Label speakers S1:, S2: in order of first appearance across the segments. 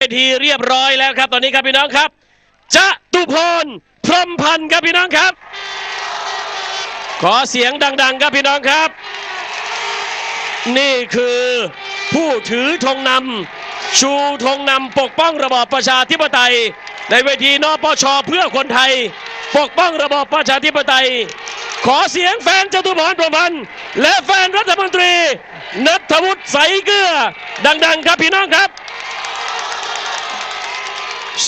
S1: เวทีเรียบร้อยแล้วครับตอนนี้ครับพี่น้องครับจะตุพรพรหมพันธ์ครับพี่น้องครับ ขอเสียงดัง ๆ ครับพี่น้องครับ นี่คือผู้ถือธงนำชูธงนำปกป้องระบอบประชาธิปไตย ในเวทีนปชเพื่อคนไทย ปกป้องระบอบประชาธิปไตย ขอเสียงแฟนจตุพรพรหมพันธ์และแฟนรัฐมนตรีนัทวุฒิใสเกลือดัง ๆ ครับพี่น้องครับ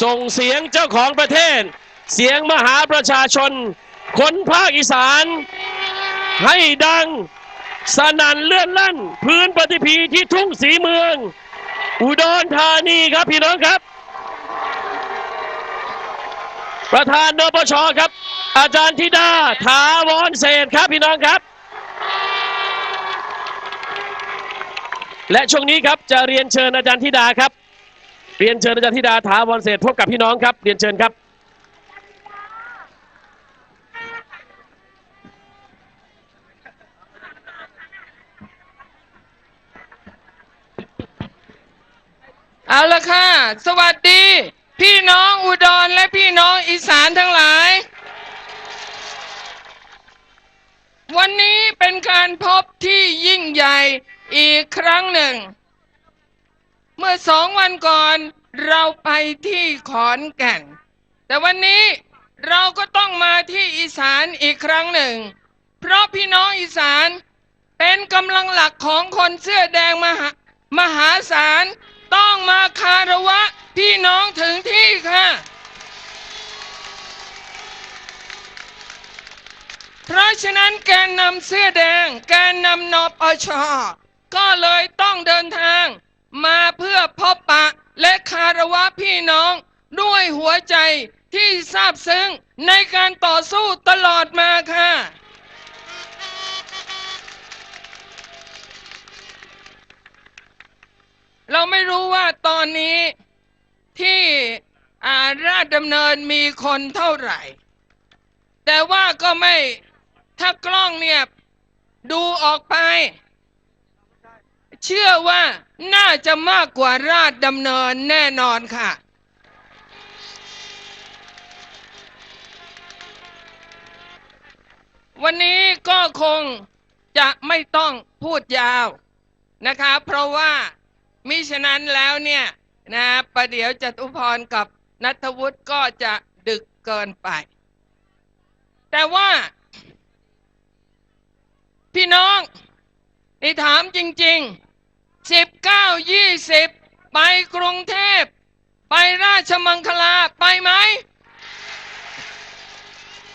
S1: ส่งเสียงเจ้าของประเทศ เสียงมหาประชาชน คนภาคอีสาน ให้ดังสนั่นเลื่อนลั่น พื้นปฏิพีที่ทุ่งสีเมือง อุดรธานีครับพี่น้องครับ ประธานนปชครับ อาจารย์ธิดาถาวรเศษครับพี่น้องครับ และช่วงนี้ครับจะเรียนเชิญอาจารย์ธิดาครับ เรียนเชิญอาจารย์ธิดาถาวรเศรษฐ์พบกับพี่น้องครับ เรียนเชิญครับ
S2: เอาละค่ะ สวัสดี พี่น้องอุดรและพี่น้องอีสานทั้งหลาย วันนี้เป็นการพบที่ยิ่งใหญ่อีกครั้งหนึ่ง เมื่อสองวันก่อนเราไปที่ขอนแก่น แต่วันนี้เราก็ต้องมาที่อีสานอีกครั้งหนึ่ง เพราะพี่น้องอีสานเป็นกำลังหลักของคนเสื้อแดงมหามหาศาลต้องมาคารวะพี่น้องถึงที่ค่ะ เพราะฉะนั้นแกนนำเสื้อแดงแกนนำนปชก็เลยต้องเดินทาง มาเพื่อพบปะและคารวะพี่น้องด้วยหัวใจที่ซาบซึ้งในการต่อสู้ตลอดมาค่ะ เราไม่รู้ว่าตอนนี้ที่อาราชดำเนินมีคนเท่าไหร่ แต่ว่าก็ไม่ถ้ากล้องเนี่ย ดูออกไป เชื่อว่าน่าจะมากกว่าราชดำเนินแน่นอนค่ะ วันนี้ก็คงจะไม่ต้องพูดยาวนะคะ เพราะว่ามิฉะนั้นแล้วเนี่ยนะประเดี๋ยวจตุพรกับนัทวุฒิก็จะดึกเกินไป แต่ว่า พี่น้องนี่ถามจริง ๆ สิบเก้ายี่สิบไปกรุงเทพ ไปราชมังคลาไปไหม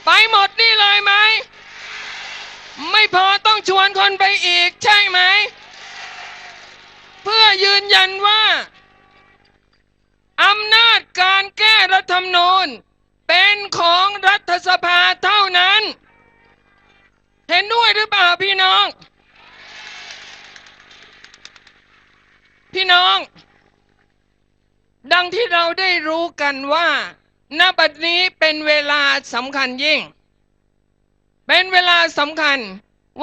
S2: ไปหมดนี่เลยไหม ไม่พอต้องชวนคนไปอีกใช่ไหม เพื่อยืนยันว่าอำนาจการแก้รัฐธรรมนูญ เป็นของรัฐสภาเท่านั้น เห็นด้วยหรือเปล่าพี่น้อง พี่น้อง ดังที่เราได้รู้กันว่าณบัดนี้เป็นเวลาสำคัญยิ่ง เป็นเวลาสำคัญ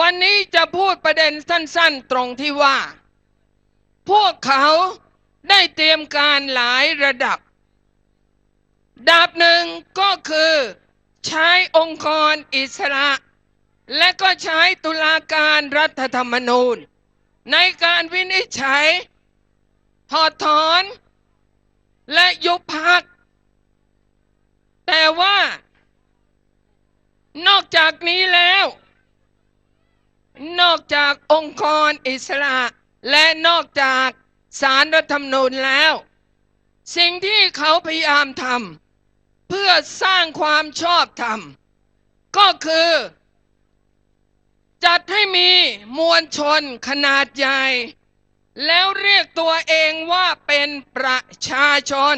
S2: วันนี้จะพูดประเด็นสั้น ๆ ตรงที่ว่า พวกเขาได้เตรียมการหลายระดับดับหนึ่งก็คือใช้องค์กรอิสระ และก็ใช้ตุลาการรัฐธรรมนูญ ในการวินิจฉัย ถอดถอน และยุบพัก แต่ว่า นอกจากนี้แล้ว นอกจากองค์กรอิสระ และนอกจากสารรัฐธรรมนูญแล้ว สิ่งที่เขาพยายามทำเพื่อสร้างความชอบธรรม ก็คือ จัดให้มีมวลชนขนาดใหญ่ แล้วเรียกตัวเองว่าเป็นประชาชน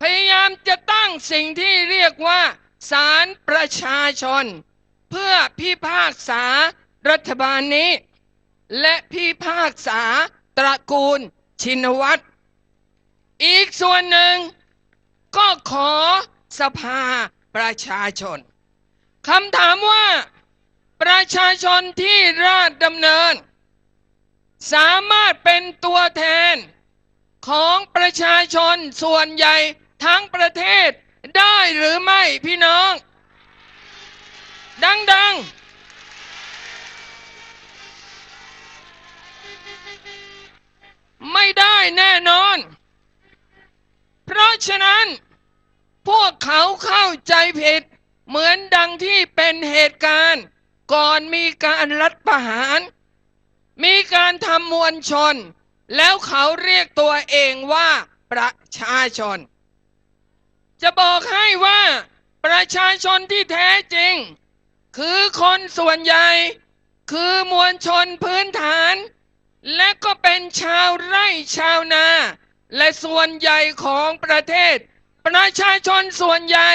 S2: พยายามจะตั้งสิ่งที่เรียกว่าศาลประชาชน เพื่อพิพากษารัฐบาลนี้ และพิพากษาตระกูลชินวัตร อีกส่วนหนึ่งก็ขอสภาประชาชนคำถามว่า ประชาชนที่ราชดำเนิน สามารถเป็นตัวแทนของประชาชนส่วนใหญ่ทั้งประเทศได้หรือไม่พี่น้อง ดัง ๆไม่ได้แน่นอน เพราะฉะนั้น พวกเขาเข้าใจผิด เหมือนดังที่เป็นเหตุการณ์ ก่อนมีการรัฐประหาร มีการทำมวลชน แล้วเขาเรียกตัวเองว่าประชาชน จะบอกให้ว่าประชาชนที่แท้จริง คือคนส่วนใหญ่ คือมวลชนพื้นฐาน และก็เป็นชาวไร่ชาวนา และส่วนใหญ่ของประเทศ ประชาชนส่วนใหญ่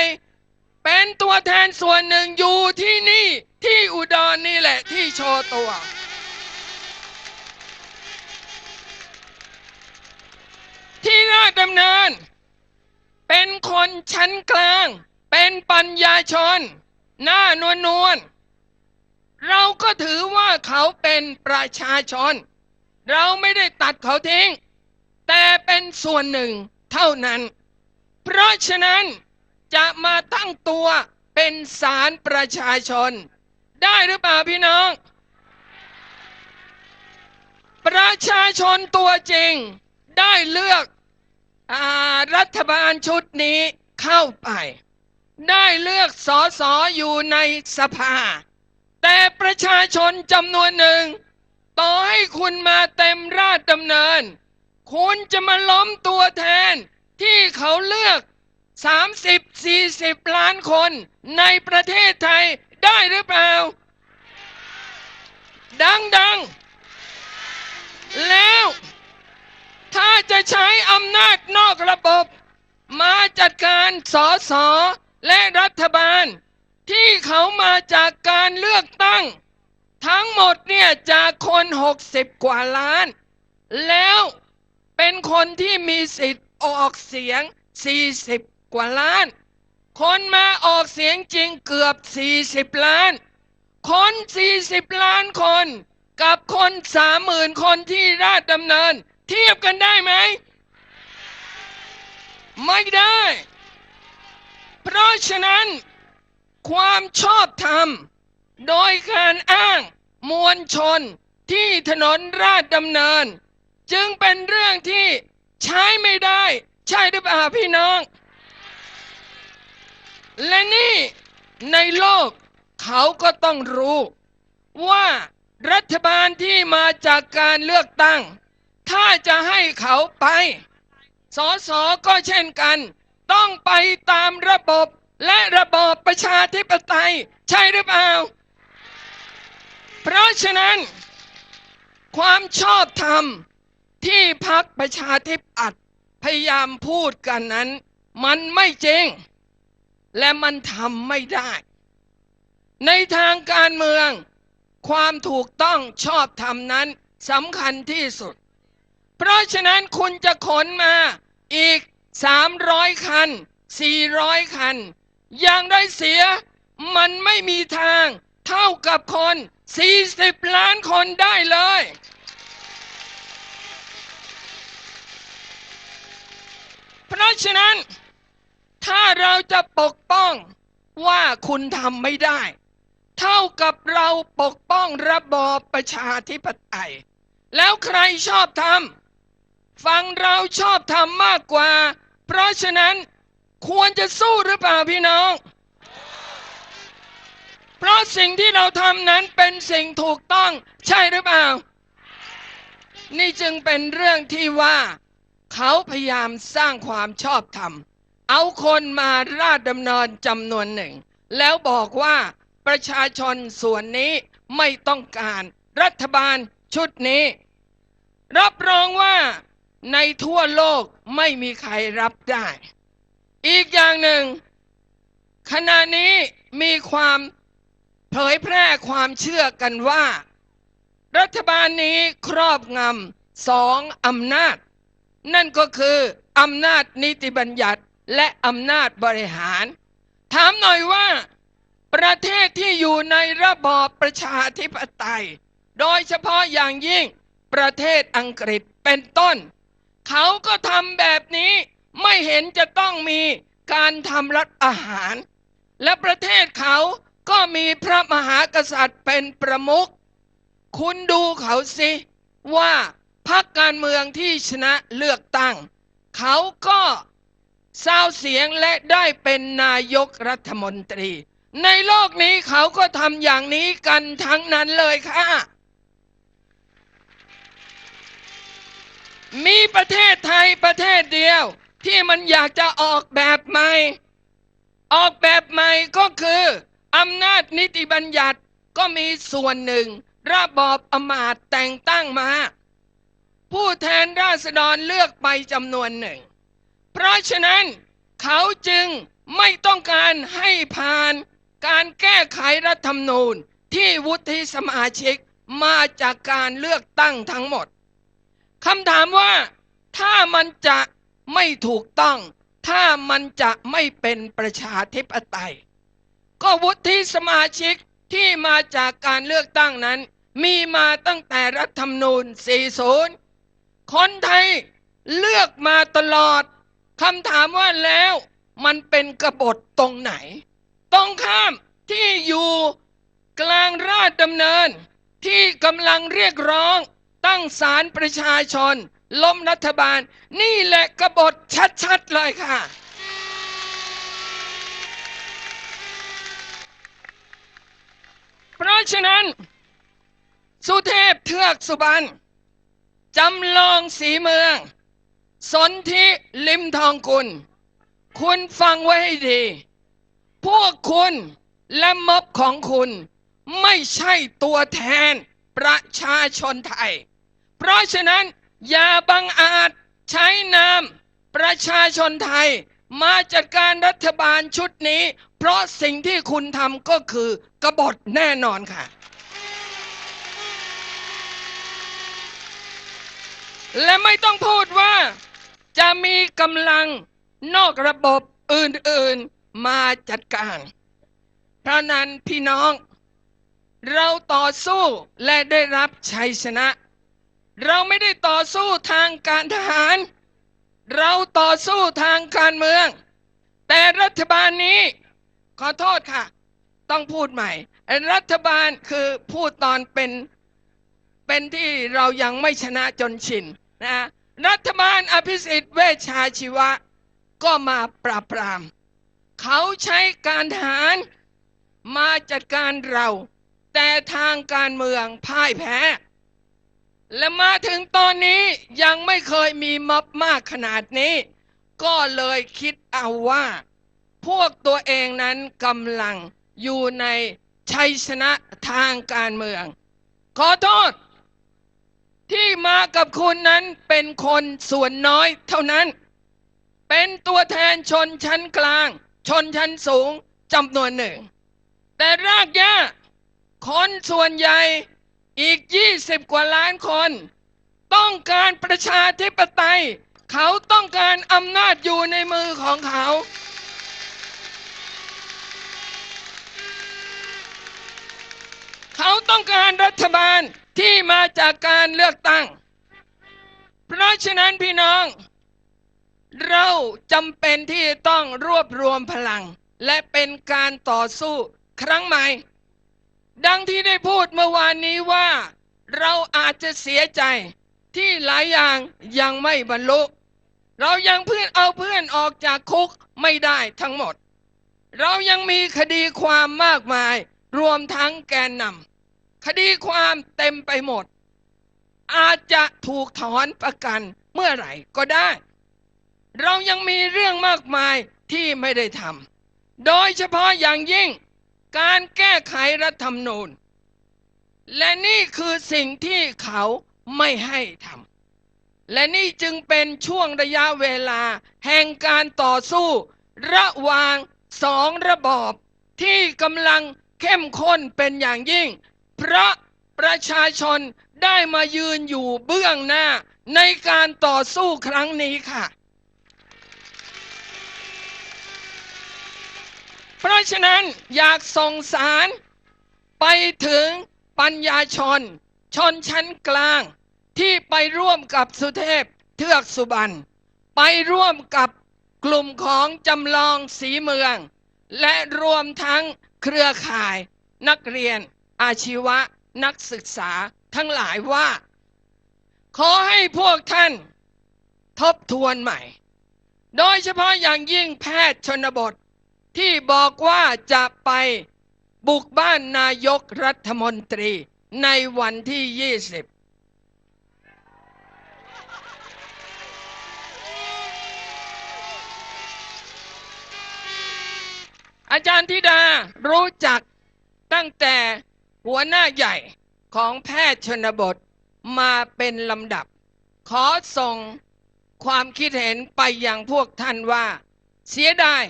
S2: เป็นตัวแทนส่วนหนึ่งอยู่ที่นี่ที่อุดรนี่แหละที่โชว์ตัว ที่ราชดำเนิน เป็นคนชั้นกลาง เป็นปัญญาชน หน้านวลนวลเราก็ถือว่าเขาเป็นประชาชน เราไม่ได้ตัดเขาทิ้ง แต่เป็นส่วนหนึ่งเท่านั้น เพราะฉะนั้นจะมาตั้งตัวเป็นศาลประชาชน ได้หรือเปล่าพี่น้อง ประชาชนตัวจริง ได้เลือกอรัฐบาลชุดนี้เข้าไป ได้เลือกสอสออยู่ในสภา แต่ประชาชนจำนวนหนึ่ง ต่อให้คุณมาเต็มราชดำเนิน คุณจะมาล้มตัวแทนที่เขาเลือก 30-40 ล้านคนในประเทศไทยได้หรือเปล่า ดัง ๆ แล้ว ถ้าจะใช้อำนาจนอกระบบ มาจัดการสอสอและรัฐบาล ที่เขามาจากการเลือกตั้ง ทั้งหมดเนี่ยจากคน 60 กว่าล้าน แล้วเป็นคนที่มีสิทธิ์ออกเสียง 40 กว่าล้าน คนมาออกเสียงจริงเกือบ 40 ล้าน คน 40 ล้านคน กับคน 30,000 คนที่ราชดำเนิน เทียบกันได้ไหม ไม่ได้ เพราะฉะนั้น ความชอบธรรม โดยการอ้างมวลชนที่ถนนราชดำเนิน จึงเป็นเรื่องที่ใช้ไม่ได้ ใช่หรือเปล่าพี่น้อง และนี่ในโลกเขาก็ต้องรู้ ว่ารัฐบาลที่มาจากการเลือกตั้ง ถ้าจะให้เขาไป สสก็เช่นกัน ต้องไปตามระบบและระบอบประชาธิปไตย ใช่หรือเปล่า เพราะฉะนั้น ความชอบธรรมที่พักประชาธิปัตย์พยายามพูดกันนั้น มันไม่จริง และมันทำไม่ได้ ในทางการเมือง ความถูกต้องชอบธรรมนั้นสำคัญที่สุด เพราะฉะนั้นคุณจะขนมาอีก 300 คัน 400 คัน อย่างไรเสียมันไม่มีทางเท่ากับคน 40 ล้านคนได้เลย เพราะฉะนั้น ถ้าเราจะปกป้องว่าคุณทำไม่ได้ เท่ากับเราปกป้องระบอบประชาธิปไตย แล้วใครชอบทำ ฟังเราชอบทำมากกว่า เพราะฉะนั้นควรจะสู้หรือเปล่าพี่น้อง เพราะสิ่งที่เราทำนั้นเป็นสิ่งถูกต้องใช่หรือเปล่า นี่จึงเป็นเรื่องที่ว่า เขาพยายามสร้างความชอบธรรม เอาคนมาราชดำเนินจำนวนหนึ่ง แล้วบอกว่าประชาชนส่วนนี้ไม่ต้องการรัฐบาลชุดนี้ รับรองว่า ในทั่วโลกไม่มีใครรับได้ อีกอย่างหนึ่ง ขณะนี้มีความเผยแพร่ความเชื่อกันว่า รัฐบาลนี้ครอบงำสองอำนาจ นั่นก็คืออำนาจนิติบัญญัติและอำนาจบริหาร ถามหน่อยว่า ประเทศที่อยู่ในระบอบประชาธิปไตย โดยเฉพาะอย่างยิ่งประเทศอังกฤษเป็นต้น เขาก็ทำแบบนี้ ไม่เห็นจะต้องมีการทำรัฐอาหาร และประเทศเขาก็มีพระมหากษัตริย์เป็นประมุขคุณดูเขาสิว่าพรรคการเมืองที่ชนะเลือกตั้ง เขาก็ซาวเสียงและได้เป็นนายกรัฐมนตรี ในโลกนี้เขาก็ทำอย่างนี้กันทั้งนั้นเลยค่ะ มีประเทศไทยประเทศเดียว ที่มันอยากจะออกแบบใหม่ ออกแบบใหม่ก็คืออำนาจนิติบัญญัติก็มีส่วนหนึ่ง ระบอบอมาตย์แต่งตั้งมา ผู้แทนราษฎรเลือกไปจำนวนหนึ่ง เพราะฉะนั้นเขาจึงไม่ต้องการให้ผ่านการแก้ไขรัฐธรรมนูญที่วุฒิสมาชิกมาจากการเลือกตั้งทั้งหมด คำถามว่าถ้ามันจะไม่ถูกต้อง ถ้ามันจะไม่เป็นประชาธิปไตย ก็วุฒิสมาชิกที่มาจากการเลือกตั้งนั้น มีมาตั้งแต่รัฐธรรมนูญ 40 คนไทยเลือกมาตลอดคำถามว่าแล้วมันเป็นกบฏตรงไหน ตรงข้ามที่อยู่กลางราชดำเนินที่กำลังเรียกร้อง ตั้งศาลประชาชน ล้มรัฐบาล นี่แหละกบฏชัดๆเลยค่ะ เพราะฉะนั้น สุเทพเทือกสุบรรณจำลองสีเมือง สนธิลิมทองกุล คุณฟังไว้ให้ดี พวกคุณและม็อบของคุณ ไม่ใช่ตัวแทนประชาชนไทย เพราะฉะนั้นอย่าบังอาจใช้นามประชาชนไทย มาจัดการรัฐบาลชุดนี้ เพราะสิ่งที่คุณทำก็คือกบฏแน่นอนค่ะ และไม่ต้องพูดว่าจะมีกำลังนอกระบบอื่นๆมาจัดการ เพราะนั้นพี่น้อง เราต่อสู้และได้รับชัยชนะ เราไม่ได้ต่อสู้ทางการทหาร เราต่อสู้ทางการเมือง แต่รัฐบาลนี้ ขอโทษค่ะ ต้องพูดใหม่ รัฐบาลคือพูดตอนเป็นเป็นที่เรายังไม่ชนะจนชินนะรัฐบาลอภิสิทธิ์เวชชาชีวะ ก็มาปราบปราม เขาใช้การทหารมาจัดการเรา แต่ทางการเมืองพ่ายแพ้ และมาถึงตอนนี้ยังไม่เคยมีม็อบมากขนาดนี้ ก็เลยคิดเอาว่า พวกตัวเองนั้นกำลังอยู่ในชัยชนะทางการเมือง ขอโทษ ที่มากับคุณนั้นเป็นคนส่วนน้อยเท่านั้น เป็นตัวแทนชนชั้นกลาง ชนชั้นสูงจำนวนหนึ่ง แต่รากหญ้าคนส่วนใหญ่ อีก 20 กว่าล้านคน ต้องการประชาธิปไตย เขาต้องการอำนาจอยู่ในมือของเขา เขาต้องการรัฐบาลที่มาจากการเลือกตั้ง เพราะฉะนั้นพี่น้อง เราจำเป็นที่ต้องรวบรวมพลัง และเป็นการต่อสู้ครั้งใหม่ ดังที่ได้พูดเมื่อวานนี้ว่า เราอาจจะเสียใจที่หลายอย่างยังไม่บรรลุ เรายังเพื่อนเอาเพื่อนออกจากคุกไม่ได้ทั้งหมด เรายังมีคดีความมากมาย รวมทั้งแกนนำคดีความเต็มไปหมด อาจจะถูกถอนประกันเมื่อไหร่ก็ได้ เรายังมีเรื่องมากมายที่ไม่ได้ทำโดยเฉพาะอย่างยิ่ง การแก้ไขรัฐธรรมนูญ และนี่คือสิ่งที่เขาไม่ให้ทำและนี่จึงเป็นช่วงระยะเวลา แห่งการต่อสู้ ระหว่างสองระบอบ ที่กำลังเข้มข้นเป็นอย่างยิ่ง เพราะประชาชนได้มายืนอยู่เบื้องหน้าในการต่อสู้ครั้งนี้ค่ะ เพราะฉะนั้นอยากส่งสารไปถึงปัญญาชน ชนชั้นกลาง ที่ไปร่วมกับสุเทพเทือกสุบรรณไปร่วมกับกลุ่มของจำลองสีเมือง และรวมทั้งเครือข่ายนักเรียนอาชีวะนักศึกษาทั้งหลายว่า ขอให้พวกท่าน ทบทวนใหม่ โดยเฉพาะอย่างยิ่งแพทย์ชนบท ที่บอกว่าจะไปบุกบ้านนายกรัฐมนตรีในวันที่ 20อาจารย์ธิดารู้จักตั้งแต่หัวหน้าใหญ่ของแพทย์ชนบทมาเป็นลำดับ ขอส่งความคิดเห็นไปยังพวกท่านว่า เสียดาย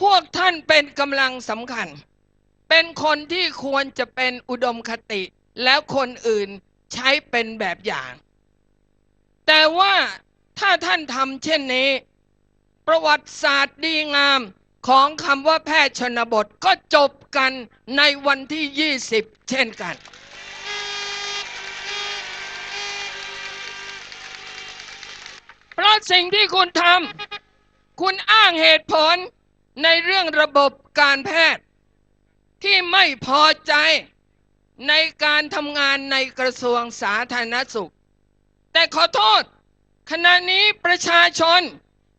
S2: พวกท่านเป็นกำลังสำคัญ เป็นคนที่ควรจะเป็นอุดมคติ แล้วคนอื่นใช้เป็นแบบอย่าง แต่ว่าถ้าท่านทำเช่นนี้ ประวัติศาสตร์ดีงามของคำว่าแพทย์ชนบทก็จบกันในวันที่ 20 เช่นกัน เพราะสิ่งที่คุณทำคุณอ้างเหตุผล ในเรื่องระบบการแพทย์ที่ไม่พอใจในการทำงานในกระทรวงสาธารณสุข แต่ขอโทษ ขณะนี้ประชาชน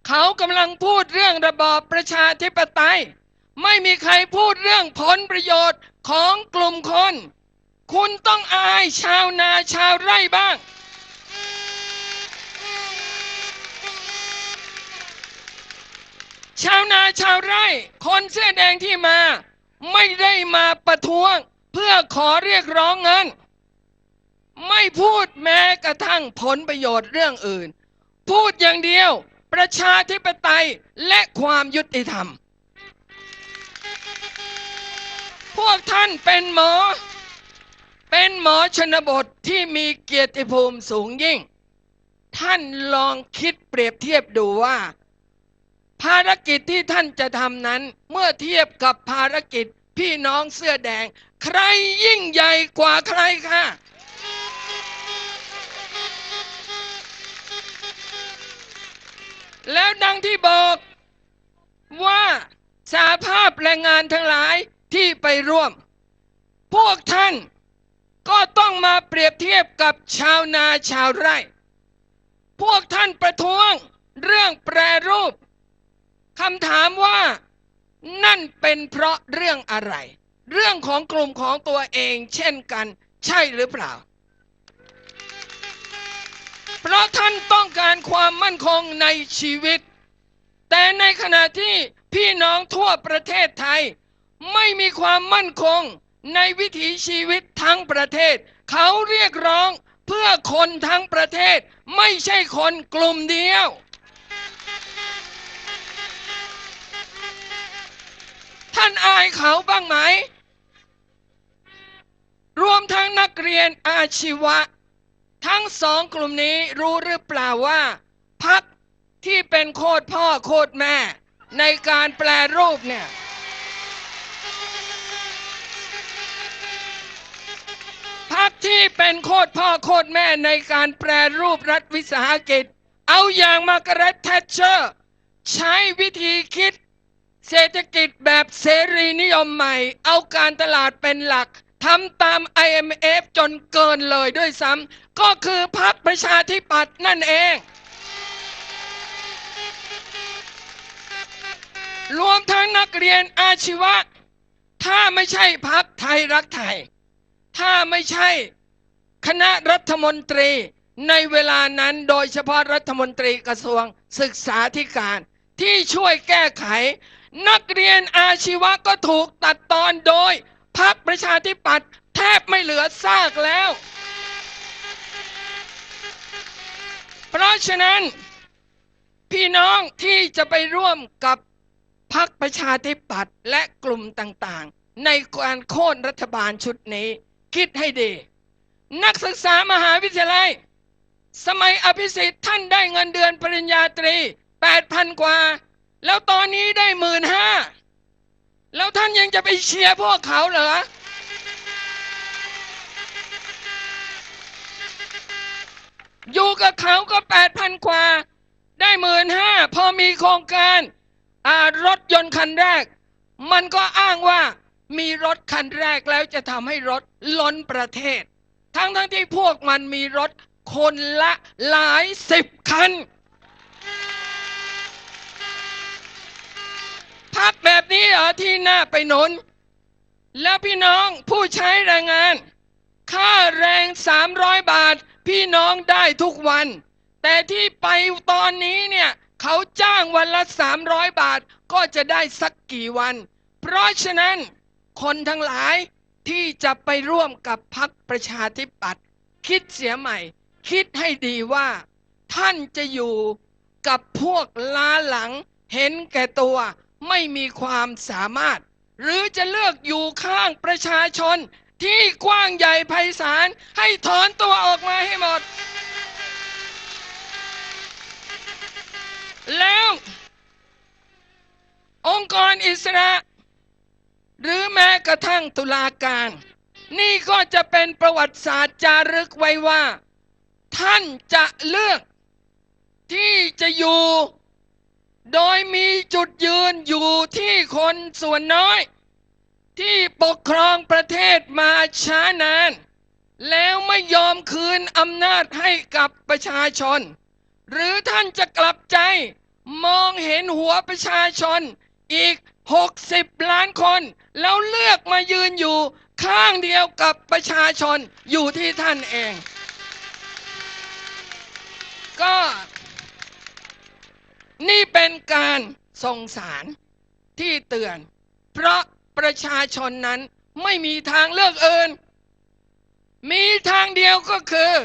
S2: เขากำลังพูดเรื่องระบอบประชาธิปไตย ไม่มีใครพูดเรื่องผลประโยชน์ของกลุ่มคน คุณต้องอายชาวนาชาวไร่บ้าง ชาวนาชาวไร่ คนเสื้อแดงที่มา ไม่ได้มาประท้วง เพื่อขอเรียกร้องเงิน ไม่พูดแม้กระทั่งผลประโยชน์เรื่องอื่น พูดอย่างเดียวประชาธิปไตยและความยุติธรรม พวกท่านเป็นหมอ เป็นหมอชนบทที่มีเกียรติภูมิสูงยิ่ง ท่านลองคิดเปรียบเทียบดูว่า ภารกิจที่ท่านจะทำนั้น เมื่อเทียบกับภารกิจพี่น้องเสื้อแดง ใครยิ่งใหญ่กว่าใครคะแล้วดังที่บอกว่าสาภาพแรงงานทั้งหลายที่ไปร่วม พวกท่านก็ต้องมาเปรียบเทียบกับชาวนาชาวไร่ พวกท่านประท้วงเรื่องแปรรูป คำถามว่านั่นเป็นเพราะเรื่องอะไร เรื่องของกลุ่มของตัวเองเช่นกันใช่หรือเปล่า เพราะท่านต้องการความมั่นคงในชีวิต แต่ในขณะที่พี่น้องทั่วประเทศไทย ไม่มีความมั่นคงในวิถีชีวิตทั้งประเทศ เขาเรียกร้องเพื่อคนทั้งประเทศ ไม่ใช่คนกลุ่มเดียว ท่านอายเขาบ้างไหม รวมทั้งนักเรียนอาชีวะ ทั้งสองกลุ่มนี้รู้หรือเปล่าว่า พักที่เป็นโคตรพ่อโคตรแม่ ในการแปลรูปเนี่ยพักที่เป็นโคตรพ่อโคตรแม่ในการแปรรูปรัฐวิสาหกิจ เอาอย่างมาร์กาเร็ตแทชเชอร์ ใช้วิธีคิด เศรษฐกิจแบบเสรีนิยมใหม่ เอาการตลาดเป็นหลักทำตาม IMF จนเกินเลยด้วยซ้ำก็คือพรรคประชาธิปัตย์นั่นเอง รวมทั้งนักเรียนอาชีวะ ถ้าไม่ใช่พักไทยรักไทย ถ้าไม่ใช่คณะรัฐมนตรีในเวลานั้นโดยเฉพาะรัฐมนตรีกระทรวงศึกษาธิการที่ช่วยแก้ไข นักเรียนอาชีวะก็ถูกตัดตอนโดยพรรคประชาธิปัตย์แทบไม่เหลือซากแล้ว เพราะฉะนั้น พี่น้องที่จะไปร่วมกับพรรคประชาธิปัตย์และกลุ่มต่างๆ ในการโค่นรัฐบาลชุดนี้ คิดให้ดี นักศึกษามหาวิทยาลัย สมัยอภิสิทธิ์ท่านได้เงินเดือนปริญญาตรี 8,000 กว่า แล้วตอนนี้ได้หมื่นห้าแล้วท่านยังจะไปเชียร์พวกเขาเหรออยู่กับเขาก็แปดพันกว่า ได้หมื่นห้าพอมีโครงการอารถยนต์คันแรก มันก็อ้างว่ามีรถคันแรกแล้วจะทำให้รถล้นประเทศ ทั้งทั้งที่พวกมันมีรถคนละหลายสิบคัน พักแบบนี้เหรอที่น่าไปหนุน แล้วพี่น้องผู้ใช้แรงงาน ค่าแรง 300 บาท พี่น้องได้ทุกวัน แต่ที่ไปตอนนี้เนี่ยเขาจ้างวันละ 300 บาทก็จะได้สักกี่วัน เพราะฉะนั้นคนทั้งหลายที่จะไปร่วมกับพักประชาธิปัตย์คิดเสียใหม่ คิดให้ดีว่า ท่านจะอยู่กับพวกล้าหลังเห็นแก่ตัว ไม่มีความสามารถ หรือจะเลือกอยู่ข้างประชาชนที่กว้างใหญ่ไพศาลให้ถอนตัวออกมาให้หมด แล้ว องค์กรอิสระ หรือแม้กระทั่งตุลาการ นี่ก็จะเป็นประวัติศาสตร์จารึกไว้ว่า ท่านจะเลือกที่จะอยู่ โดยมีจุดยืนอยู่ที่คนส่วนน้อย ที่ปกครองประเทศมาช้านาน แล้วไม่ยอมคืนอำนาจให้กับประชาชน หรือท่านจะกลับใจมองเห็นหัวประชาชนอีก 60 ล้านคน แล้วเลือกมายืนอยู่ข้างเดียวกับประชาชนอยู่ที่ท่านเอง ก็ นี่เป็นการส่งสารที่เตือน เพราะประชาชนนั้นไม่มีทางเลือกอื่น มีทางเดียวก็คือ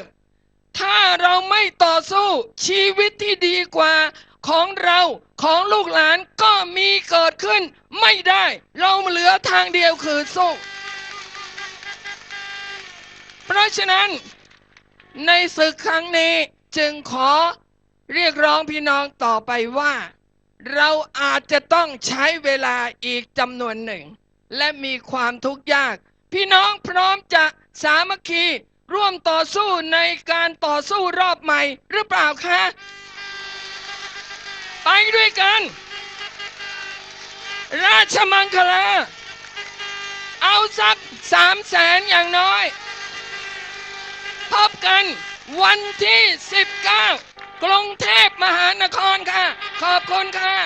S2: ถ้าเราไม่ต่อสู้ชีวิตที่ดีกว่าของเราของลูกหลานก็มีเกิดขึ้นไม่ได้ เราเหลือทางเดียวคือสู้ เพราะฉะนั้นในศึกครั้งนี้จึงขอ เรียกร้องพี่น้องต่อไปว่า เราอาจจะต้องใช้เวลาอีกจำนวนหนึ่ง และมีความทุกข์ยาก พี่น้องพร้อมจะสามัคคีร่วมต่อสู้ในการต่อสู้รอบใหม่หรือเปล่าคะ ไปด้วยกัน ราชมังคลา เอาสักสามแสนอย่างน้อย พบกันวันที่ 19 กรุงเทพมหานครค่ะ ขอบคุณค่ะ